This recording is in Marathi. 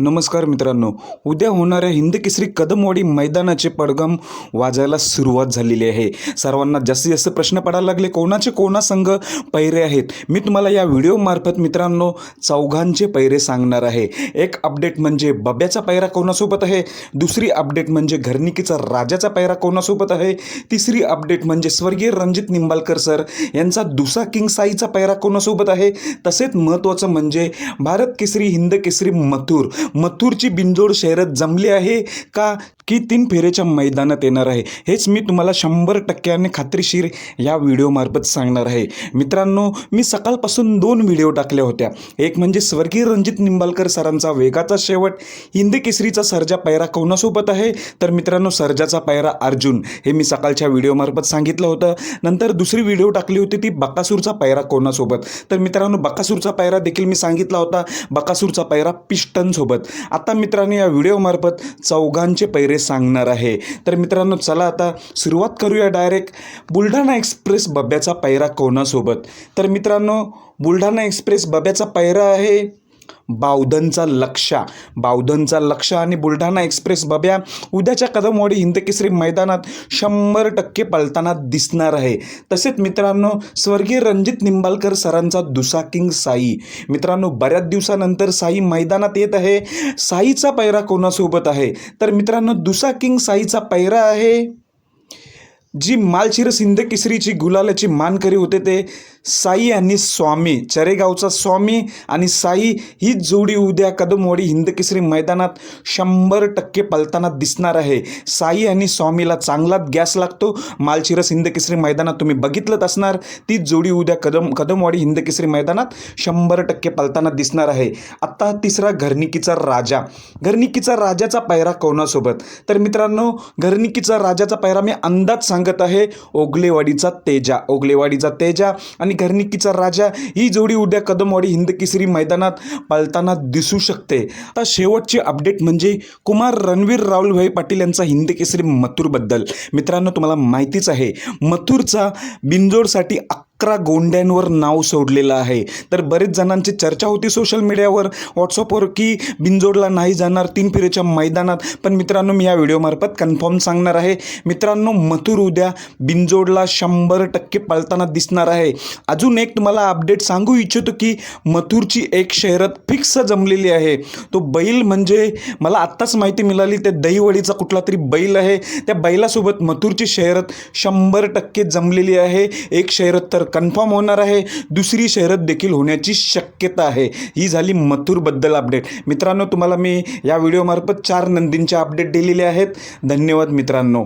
नमस्कार मित्रांनो उद्या होणाऱ्या हिंद केसरी कदमवाडी मैदानाचे पडगम वाजायला सुरुवात झालेली आहे. सर्वांना जास्तीत जास्त प्रश्न पडायला लागले कोणाचे कोणा संघ पैरे आहेत? मी तुम्हाला या व्हिडिओमार्फत मित्रांनो चौघांचे पैरे सांगणार आहे. एक अपडेट म्हणजे बब्याचा पैरा कोणासोबत आहे? दुसरी अपडेट म्हणजे घरनिकीचा राजाचा पैरा कोणासोबत आहे? तिसरी अपडेट म्हणजे स्वर्गीय रणजित निंबाळकर सर यांचा दुसा किंग साईचा पैरा कोणासोबत आहे? तसेच महत्त्वाचं म्हणजे भारत केसरी हिंद केसरी मथुर. मथुरची बिनजोड शहरात जमली आहे का? की तीन फेरेच्या मैदानात येणार आहे. हेच मी तुम्हाला शंभर टक्क्याने खात्रीशीर या व्हिडिओमार्फत सांगणार आहे. मित्रांनो मी सकाळपासून दोन व्हिडिओ टाकल्या होत्या. एक म्हणजे स्वर्गीय रणजित निंबालकर सरांचा वेगाचा शेवट हिंदी केसरीचा सर्जा पैरा कोणासोबत आहे. तर मित्रांनो सर्जाचा पैरा अर्जुन हे मी सकाळच्या व्हिडिओमार्फत सांगितलं होतं. नंतर दुसरी व्हिडिओ टाकली होती ती बकासूरचा पैरा कोणासोबत तर मित्रांनो बकासूरचा पैरा देखील मी सांगितला होता. बकासूरचा पैरा पिस्टनसोबत आता मित्रांनो या व्हिडिओमार्फत चौघांचे पैरे सांगणार आहे. तर मित्रांनो चला आता सुरुवात करूया डायरेक्ट बुलढाणा एक्सप्रेस बब्याचा पैरा कोणासोबत? तर मित्रांनो बुलढाणा एक्सप्रेस बब्याचा पैरा आहे बावधनचा लक्षा. बावधनचा लक्ष आणि बुलढाणा एक्सप्रेस बब्या उद्याच्या कदमवाडी हिंदकेसरी मैदानात शंभर टक्के पलताना दिसणार आहे. तसेच मित्रांनो स्वर्गीय रणजित निंबाळकर सरांचा दुसा किंग साई. मित्रांनो बऱ्याच दिवसानंतर साई मैदानात येत आहे. साईचा पैरा कोणासोबत आहे? तर मित्रांनो दुसा किंग साईचा पैरा आहे जी मालशिरस सिंध केसरीची गुलालाची मानकरी होते ते साई आणि स्वामी चरेगावचा स्वामी आणि साई ही जोडी उद्या कदमवाडी हिंद केसरी मैदानात शंभर टक्के पलताना दिसणार आहे. साई आणि स्वामीला चांगलाच गॅस लागतो. मालशिरस सिंध केसरी मैदानात तुम्ही बघितलंच असणार. ती जोडी उद्या कदम कदमवाडी हिंद केसरी मैदानात शंभर टक्के पलताना दिसणार आहे. आत्ता तिसरा घरनिकीचा राजा. घरनिकीचा राजाचा पायरा कोणासोबत? तर मित्रांनो घरनिकीचा राजाचा पायरा मी अंदाज सांगत आहे ओगलेवाडीचा तेजा ओगलेवाडीचा तेजा आणि घरनिकीचा राजा. ही जोडी उद्या कदमवाडी हिंदकेसरी मैदानात पळताना दिसू शकते. आता शेवटची अपडेट म्हणजे कुमार रणवीर राहुलभाई पाटील यांचा हिंदकेसरी मथुरबद्दल. मित्रांनो तुम्हाला माहितीच आहे मथुरचा बिंजोडसाठी अकरा गोंड्यांवर नाव सोडलेलं आहे. तर बरेच जणांची चर्चा होती सोशल मीडियावर व्हॉट्सअपवर की बिंजोडला नाही जाणार तीन फेरीच्या मैदानात. पण मित्रांनो मी या व्हिडिओमार्फत कन्फर्म सांगणार आहे. मित्रांनो मथुर उद्या बिंजोडला शंभर टक्के पळताना दिसणार आहे. अजून एक तुम्हाला अपडेट सांगू इच्छितो की मथुरची एक शहरात फिक्स जमलेली आहे. तो बैल म्हणजे मला आत्ताच माहिती मिळाली त्या दहीवडीचा कुठला तरी बैल आहे. त्या बैलासोबत मथुरची शहरत शंभर टक्के जमलेली आहे. एक शहरात तर कन्फर्म होणार आहे. दुसरी शहरत देखील होण्याची शक्यता आहे. ही झाली मथुरबद्दल अपडेट. मित्रांनो तुम्हाला मी या व्हिडिओमार्फत चार नंदींचे अपडेट दिलेले आहेत. धन्यवाद मित्रांनो.